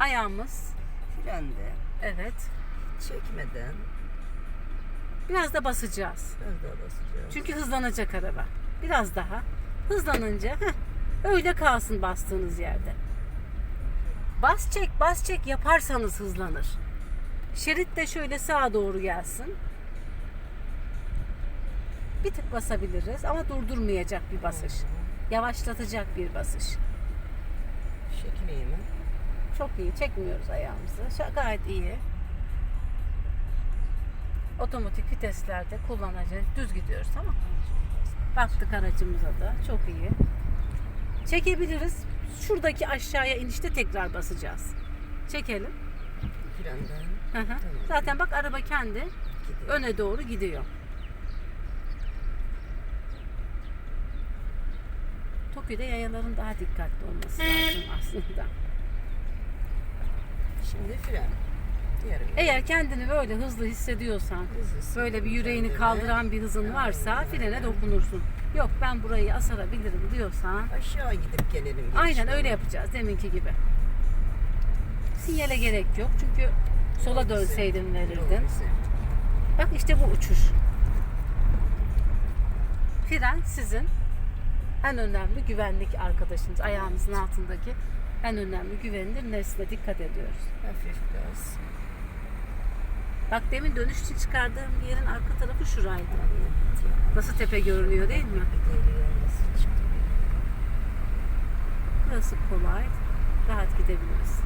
Ayağımız. Frende. Evet. Çekmeden. Biraz da basacağız. Biraz daha basacağız. Çünkü hızlanacak araba. Biraz daha. Hızlanınca heh, öyle kalsın bastığınız yerde. Bas çek bas çek yaparsanız hızlanır. Şerit de şöyle sağa doğru gelsin. Bir tık basabiliriz ama durdurmayacak bir basış. Yavaşlatacak bir basış. Çekmeyi mi? Çok iyi. Çekmiyoruz ayağımızı. Gayet iyi. Otomatik viteslerde kullanacağız. Düz gidiyoruz tamam mı? Baktık aracımıza da. Çok iyi. Çekebiliriz. Şuradaki aşağıya inişte tekrar basacağız. Çekelim. Frenden. Hı hı. Tamam. Zaten bak araba kendi Gidiyor. öne doğru gidiyor. Tokyo'da yayaların daha dikkatli olması lazım aslında. Şimdi fren. Bir- Eğer kendini böyle hızlı hissediyorsan, Hızlı böyle bir yüreğini kendini- kaldıran bir hızın varsa frene dokunursun. Yok ben burayı asarabilirim diyorsan Aşağı gidip gelelim. aynen öyle yapacağız deminki gibi. Sinyale gerek yok çünkü sola dönseydin verirdin. Bak işte bu uçuş. Fren sizin en önemli güvenlik arkadaşınız. Ayağınızın altındaki en önemli güvenilir nesne dikkat ediyoruz. Hafif gaz. Bak demin dönüş için çıkardığım yerin arka tarafı şuraydı. Nasıl tepe görünüyor değil mi? Burası kolay. Rahat gidebiliriz.